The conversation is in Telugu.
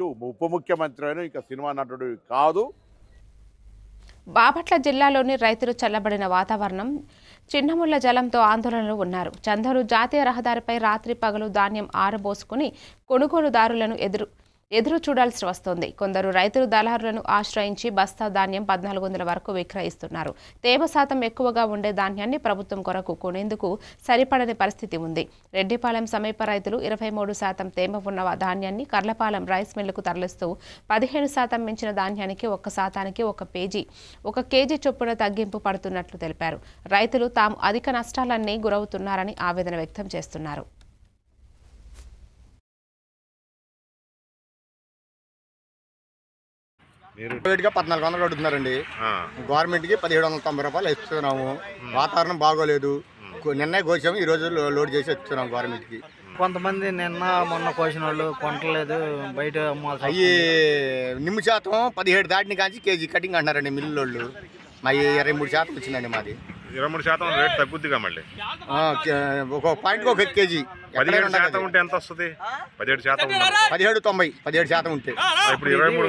కావచ్చు ఉప ముఖ్యమంత్రి అయినా ఇంకా సినిమా నటుడు కాదు. బాపట్ల జిల్లాలోని రైతులు చల్లబడిన వాతావరణం చిన్నముళ్ళ జలంతో ఆందోళనలు ఉన్నారు. చందరు జాతీయ రహదారిపై రాత్రి పగలు ధాన్యం ఆరబోసుకుని కొనుగోలుదారులను ఎదురు ఎదురు చూడాల్సి వస్తోంది. కొందరు రైతులు దళారులను ఆశ్రయించి బస్తా ధాన్యం పద్నాలుగు వందల వరకు విక్రయిస్తున్నారు. తేమ శాతం ఎక్కువగా ఉండే ధాన్యాన్ని ప్రభుత్వం కొరకు కొనేందుకు సరిపడని పరిస్థితి ఉంది. రెడ్డిపాలెం సమీప రైతులు ఇరవై మూడు శాతం తేమ ఉన్న ధాన్యాన్ని కర్లపాలెం రైస్ మిల్లుకు తరలిస్తూ పదిహేను శాతం మించిన ధాన్యానికి ఒక్క శాతానికి ఒక పేజీ ఒక కేజీ చొప్పున తగ్గింపు పడుతున్నట్లు తెలిపారు. రైతులు తాము అధిక నష్టాలన్నీ గురవుతున్నారని ఆవేదన వ్యక్తం చేస్తున్నారు. ప్రైవేట్గా పద్నాలుగు వందలు అడుగుతున్నారండి ఆ, గవర్నమెంట్కి పదిహేడు వందల తొంభై రూపాయలు ఇస్తున్నాము. వాతావరణం బాగోలేదు. నిన్నే కోసాము ఈ రోజు లో- లోడ్ చేసి ఇస్తున్నాం గవర్నమెంట్కి కొంతమంది నిన్న మొన్న కోసిన వాళ్ళు కొనట్లేదు బయట అవి నిమ్ము శాతం పదిహేడు దాటిని కాంచి కేజీ కటింగ్ అంటున్నారండి మిల్లు వాళ్ళు. మా ఇరవై మూడు శాతం వచ్చిందండి మాది. ఇరవై మూడు శాతం రేట్ తగ్గుద్దిగా మళ్ళీ. ఒక పాయింట్కి ఒక కేజీ పదిహేడు శాతం. ఉంటే ఎంత వస్తుంది? పదిహేడు శాతం. పదిహేడు తొంభై పదిహేడు శాతం ఉంటే. ఇప్పుడు ఇరవై మూడు